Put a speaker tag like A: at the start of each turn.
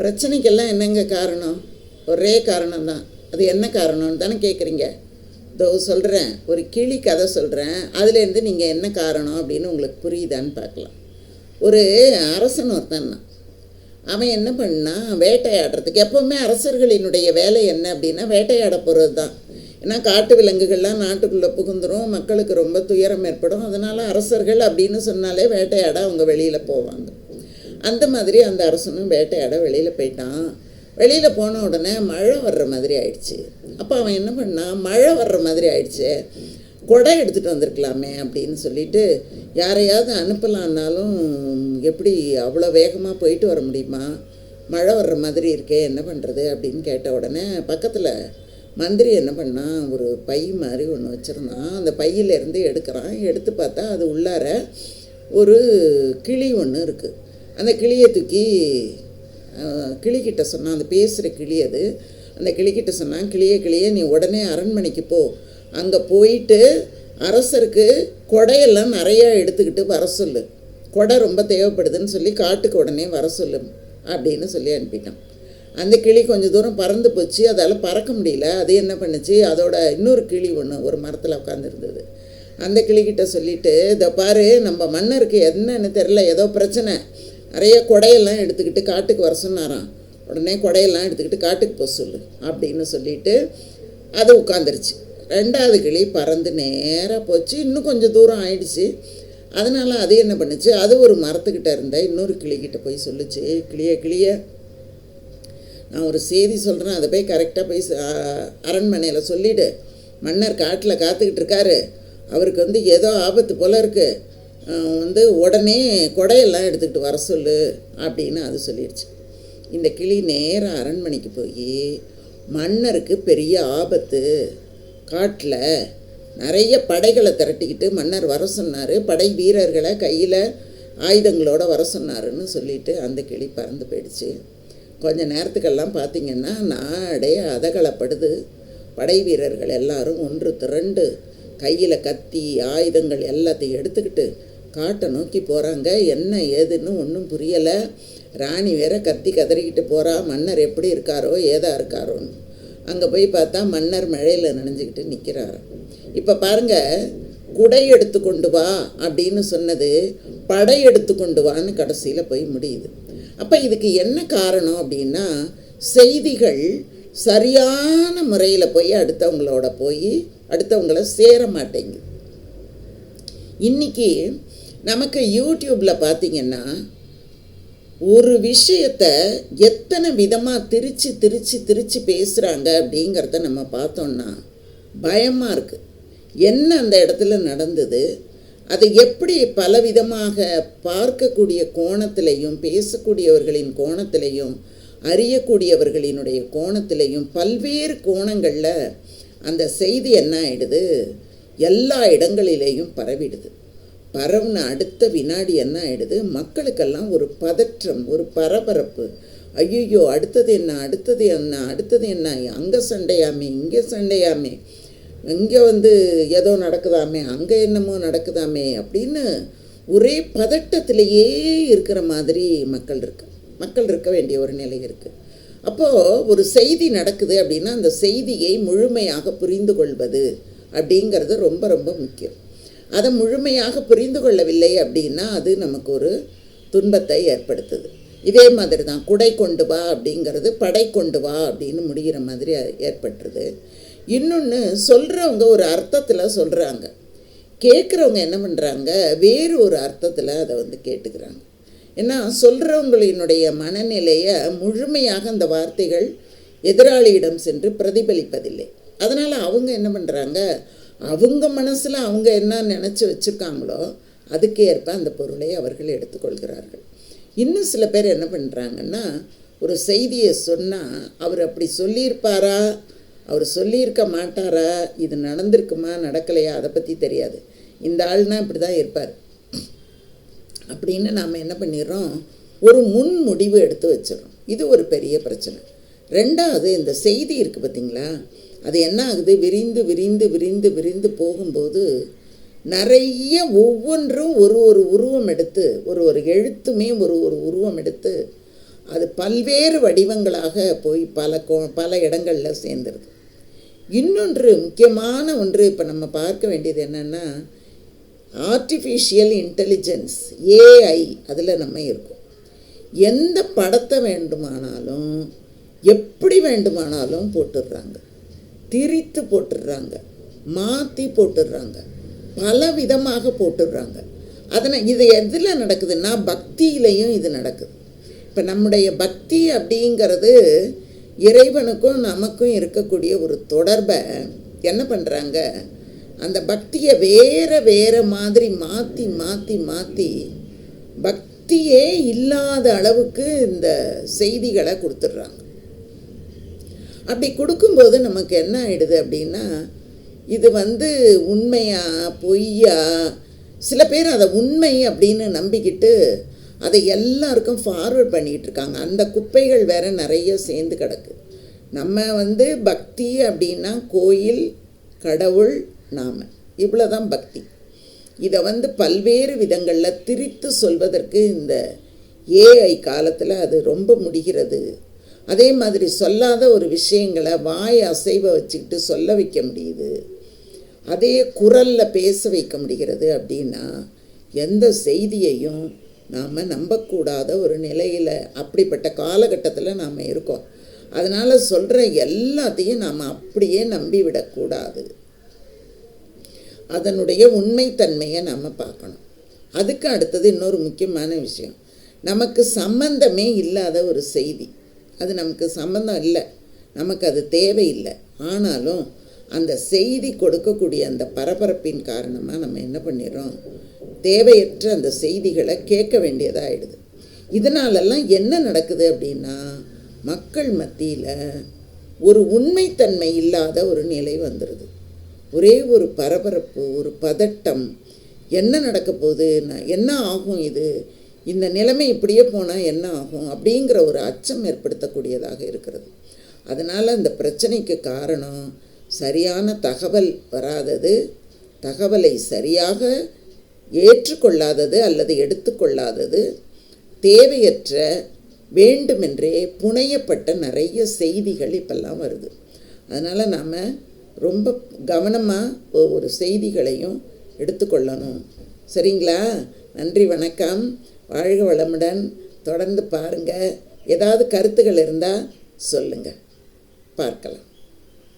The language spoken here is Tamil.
A: பிரச்சனைக்கெல்லாம் என்னங்க காரணம்? ஒரே காரணம் தான் அது என்ன காரணம்னு தானே கேட்குறீங்க இதோ சொல்கிறேன் ஒரு கிளி கதை சொல்கிறேன் அதுலேருந்து நீங்கள் என்ன காரணம் அப்படின்னு உங்களுக்கு புரியுதான்னு பார்க்கலாம். ஒரு அரசன் ஒருத்தன் தான். அவன் என்ன பண்ணான் வேட்டையாடுறதுக்கு எப்போவுமே அரசர்களினுடைய வேலை என்ன அப்படின்னா வேட்டையாட போகிறது தான். ஏன்னா காட்டு விலங்குகள்லாம் நாட்டுக்குள்ளே புகுந்துடும் மக்களுக்கு ரொம்ப துயரம் ஏற்படும். அதனால் அரசர்கள் அப்படின்னு சொன்னாலே வேட்டையாட அவங்க வெளியில் போவாங்க. அந்த மாதிரி அந்த அரசனும் வேட்டையாட வெளியில் போயிட்டான். வெளியில் போன உடனே மழை வர்ற மாதிரி ஆயிடுச்சு. அப்போ அவன் என்ன பண்ணான் மழை வர்ற மாதிரி ஆயிடுச்சு. கொடை எடுத்துகிட்டு வந்திருக்கலாமே அப்படின்னு சொல்லிட்டு யாரையாவது அனுப்பலான்னாலும் எப்படி அவ்வளோ வேகமாக போயிட்டு வர முடியுமா? மழை வர்ற மாதிரி இருக்கே என்ன பண்ணுறது அப்படின்னு கேட்ட உடனே பக்கத்தில் மந்திரி என்ன பண்ணான் ஒரு பை மாதிரி ஒன்று வச்சுருந்தான். அந்த பையிலேருந்து எடுக்கிறான். எடுத்து பார்த்தா அது உள்ளார ஒரு கிளி ஒன்று இருக்குது அந்த கிளியை தூக்கி கிளிக்கிட்ட சொன்னான். அந்த பேசுகிற கிளி அது. அந்த கிளிக்கிட்ட சொன்னான் கிளியை கிளிய நீ உடனே அரண்மனைக்கு போ. அங்கே போயிட்டு அரசருக்கு கொடையெல்லாம் நிறையா எடுத்துக்கிட்டு வர சொல்லு. கொடை ரொம்ப தேவைப்படுதுன்னு சொல்லி காட்டுக்கு உடனே வர சொல்லு அப்படின்னு சொல்லி அனுப்பிட்டான். அந்த கிளி கொஞ்சம் தூரம் பறந்து போச்சு. அதால் பறக்க முடியல. அது என்ன பண்ணுச்சு? அதோட இன்னொரு கிளி ஒன்று ஒரு மரத்தில் உட்காந்துருந்தது அந்த கிளிக்கிட்ட சொல்லிட்டு இதை பாரு நம்ம மன்னருக்கு என்னன்னு தெரில ஏதோ பிரச்சனை. நிறைய கொடையெல்லாம் எடுத்துக்கிட்டு காட்டுக்கு வர சொன்னாராம். உடனே கொடையெல்லாம் எடுத்துக்கிட்டு காட்டுக்கு போக சொல்லு அப்படின்னு சொல்லிட்டு அது உட்காந்துருச்சு ரெண்டாவது கிளி பறந்து நேராக போச்சு. இன்னும் கொஞ்சம் தூரம் ஆயிடுச்சு. அதனால் அது என்ன பண்ணுச்சு? அது ஒரு மரத்துக்கிட்ட இருந்த இன்னொரு கிளிக்கிட்ட போய் சொல்லுச்சு. கிளிய கிளிய நான் ஒரு செய்தி சொல்கிறேன் அதை போய் கரெக்டாக போய் அரண்மனையில் சொல்லிவிடு மன்னர் காட்டில் காத்துக்கிட்டு இருக்காரு. அவருக்கு வந்து ஏதோ ஆபத்து போல் இருக்குது வந்து உடனே கொடையெல்லாம் எடுத்துக்கிட்டு வர சொல்லு அப்படின்னு அது சொல்லிடுச்சு இந்த கிளி நேராக அரண்மனைக்கு போய் மன்னருக்கு பெரிய ஆபத்து. காட்டில் நிறைய படைகளை திரட்டிக்கிட்டு மன்னர் வர சொன்னார். படை வீரர்களை கையில் ஆயுதங்களோட வர சொன்னாருன்னு சொல்லிட்டு அந்த கிளி பறந்து போயிடுச்சு. கொஞ்சம் நேரத்துக்கெல்லாம் பார்த்தீங்கன்னா நாடே அதகலப்படுது. படை வீரர்கள் எல்லாரும் ஒன்று திரண்டு கையில் கத்தி ஆயுதங்கள் எல்லாத்தையும் எடுத்துக்கிட்டு காட்டை நோக்கி போகிறாங்க என்ன ஏதுன்னு ஒன்றும் புரியலை. ராணி வேற கத்தி கதறிக்கிட்டு போகிறா மன்னர் எப்படி இருக்காரோ ஏதா இருக்காரோன்னு. அங்கே போய் பார்த்தா மன்னர் மழையில் நனைஞ்சுக்கிட்டு நிற்கிறார் இப்போ பாருங்கள் குடை எடுத்து கொண்டு வா அப்படின்னு சொன்னது படை எடுத்து கொண்டு வான்னு கடைசியில் போய் முடியுது. அப்போ இதுக்கு என்ன காரணம் அப்படின்னா செய்திகள் சரியான முறையில் போய் அடுத்தவங்களோட போய் அடுத்தவங்கள சேர மாட்டேங்குது. இன்னைக்கு நமக்கு யூடியூப்பில் பார்த்தீங்கன்னா ஒரு விஷயத்த எத்தனை விதமாக திரிச்சு திரிச்சு திரிச்சு பேசுகிறாங்க அப்படிங்கிறத நம்ம பார்த்தோம்னா பயமாக இருக்குது என்ன அந்த இடத்துல நடந்தது? அதை எப்படி பலவிதமாக பார்க்கக்கூடிய கோணத்திலையும் பேசக்கூடியவர்களின் கோணத்திலையும் அறியக்கூடியவர்களினுடைய கோணத்திலையும் பல்வேறு கோணங்களில் அந்த செய்தி என்ன ஆகிடுது எல்லா இடங்களிலேயும் பரவிடுது. பரவுன அடுத்த வினாடி என்ன ஆகிடுது மக்களுக்கெல்லாம் ஒரு பதற்றம் ஒரு பரபரப்பு. ஐயோ அடுத்தது என்ன? அடுத்தது என்ன? அடுத்தது என்ன? அங்கே சண்டையாமே இங்கே சண்டையாமே. இங்கே வந்து ஏதோ நடக்குதாமே அங்கே என்னமோ நடக்குதாமே அப்படின்னு ஒரே பதட்டத்திலேயே இருக்கிற மாதிரி மக்கள் இருக்கு. மக்கள் இருக்க வேண்டிய ஒரு நிலை இருக்குது அப்போது ஒரு செய்தி நடக்குது அப்படின்னா அந்த செய்தியை முழுமையாக புரிந்து கொள்வது அப்படிங்கிறது ரொம்ப ரொம்ப முக்கியம். அதை முழுமையாக புரிந்து கொள்ளவில்லை அப்படின்னா அது நமக்கு ஒரு துன்பத்தை ஏற்படுத்துது. இதே மாதிரி தான் குடை கொண்டு வா அப்படிங்கிறது படை கொண்டு வா அப்படின்னு முடிகிற மாதிரி ஏற்பட்டுருது. இன்னொன்று சொல்கிறவங்க ஒரு அர்த்தத்தில் சொல்கிறாங்க கேட்குறவங்க என்ன பண்ணுறாங்க வேறு ஒரு அர்த்தத்தில் அதை வந்து கேட்டுக்கிறாங்க. ஏன்னா சொல்கிறவங்களினுடைய மனநிலையை முழுமையாக அந்த வார்த்தைகள் எதிராளியிடம் சென்று பிரதிபலிப்பதில்லை. அதனால் அவங்க என்ன பண்ணுறாங்க அவங்க மனசில் அவங்க என்ன நினச்சி வச்சுருக்காங்களோ அதுக்கு ஏற்ப அந்த பொருளை அவர்கள் எடுத்துக்கொள்கிறார்கள். இன்னும் சில பேர் என்ன பண்ணுறாங்கன்னா ஒரு செய்தியை சொன்னால் அவர் அப்படி சொல்லியிருப்பாரா? அவர் சொல்லியிருக்க மாட்டாரா? இது நடந்திருக்குமா? நடக்கலையா? அதை பற்றி தெரியாது. இந்த ஆள்னா இப்படி தான் இருப்பார். அப்படின்னு நாம் என்ன பண்ணிடுறோம்? ஒரு முன் முடிவு எடுத்து வச்சிடறோம். இது ஒரு பெரிய பிரச்சனை. ரெண்டாவது இந்த செய்தி இருக்குது பார்த்தீங்களா அது என்ன ஆகுது? விரிந்து விரிந்து விரிந்து விரிந்து போகும்போது நிறைய ஒவ்வொன்றும் ஒரு ஒரு உருவம் எடுத்து ஒரு ஒரு எழுத்துமே ஒரு ஒரு உருவம் எடுத்து அது பல்வேறு வடிவங்களாக போய் பல கோ பல இடங்களில் சேர்ந்துருது இன்னொன்று முக்கியமான ஒன்று இப்போ நம்ம பார்க்க வேண்டியது என்னென்னா ஆர்டிஃபிஷியல் இன்டெலிஜென்ஸ் ஏஐ அதில் நம்ம இருக்கோம். எந்த படத்தை வேண்டுமானாலும் எப்படி வேண்டுமானாலும் போட்டுடுறாங்க. திரித்து போட்டுடுறாங்க மாற்றி போட்டுடுறாங்க பல விதமாக போட்டுடுறாங்க. அதனால் இது எதில் நடக்குதுன்னா பக்தியிலையும் இது நடக்குது. இப்போ நம்முடைய பக்தி அப்படிங்கிறது இறைவனுக்கும் நமக்கும் இருக்கக்கூடிய ஒரு தொடர்பை என்ன பண்ணுறாங்க அந்த பக்தியை வேறு வேறு மாதிரி மாற்றி மாற்றி மாற்றி பக்தியே இல்லாத அளவுக்கு இந்த செய்திகளை கொடுத்துட்றாங்க. அப்படி கொடுக்கும்போது நமக்கு என்ன ஆகிடுது அப்படின்னா இது வந்து உண்மையா பொய்யா? சில பேர் அதை உண்மை அப்படின்னு நம்பிக்கிட்டு அதை எல்லாருக்கும் ஃபார்வர்ட் பண்ணிகிட்டு இருக்காங்க. அந்த குப்பைகள் வேற நிறைய சேர்ந்து கிடக்கு. நம்ம வந்து பக்தி அப்படின்னா கோயில் கடவுள் நாம. இவ்வளோதான் பக்தி. இதை வந்து பல்வேறு விதங்களில் திரித்து சொல்வதற்கு இந்த ஏஐ காலத்தில் அது ரொம்ப முடிகிறது. அதே மாதிரி சொல்லாத ஒரு விஷயங்களை வாய் அசைவ வச்சுக்கிட்டு சொல்ல வைக்க முடியுது. அதே குரலில் பேச வைக்க முடிகிறது அப்படின்னா எந்த செய்தியையும் நாம் நம்பக்கூடாத ஒரு நிலையில் அப்படிப்பட்ட காலகட்டத்தில் நாம் இருக்கோம். அதனால் சொல்கிற எல்லாத்தையும் நாம் அப்படியே நம்பிவிடக்கூடாது அதனுடைய உண்மைத்தன்மையை நாம் பார்க்கணும். அதுக்கு அடுத்தது இன்னொரு முக்கியமான விஷயம். நமக்கு சம்பந்தமே இல்லாத ஒரு செய்தி. அது நமக்கு சம்மந்தம் இல்லை. நமக்கு அது தேவையில்லை. ஆனாலும் அந்த செய்தி கொடுக்கக்கூடிய அந்த பரபரப்பின் காரணமாக நம்ம என்ன பண்ணிடுறோம்? தேவையற்ற அந்த செய்திகளை கேட்க வேண்டியதாகிடுது இதனாலெல்லாம் என்ன நடக்குது அப்படின்னா மக்கள் மத்தியில் ஒரு உண்மைத்தன்மை இல்லாத ஒரு நிலை வந்துடுது ஒரே ஒரு பரபரப்பு ஒரு பதட்டம் என்ன நடக்க போகுது? நான் என்ன ஆகும் இது? இந்த நிலைமை இப்படியே போனால் என்ன ஆகும் அப்படிங்கிற ஒரு அச்சம் ஏற்படுத்தக்கூடியதாக இருக்கிறது. அதனால் அந்த பிரச்சனைக்கு காரணம் சரியான தகவல் வராதது தகவலை சரியாக ஏற்றுக்கொள்ளாதது அல்லது எடுத்துக்கொள்ளாதது தேவையற்ற வேண்டுமென்றே புனையப்பட்ட நிறைய செய்திகள் இப்பெல்லாம் வருது. அதனால் நாம் ரொம்ப கவனமாக ஒரு செய்திகளையும் எடுத்துக்கொள்ளணும். சரிங்களா? நன்றி வணக்கம். வாழ்க வளமுடன் தொடர்ந்து பாருங்கள் ஏதாவது கருத்துகள் இருந்தால் சொல்லுங்கள் பார்க்கலாம்.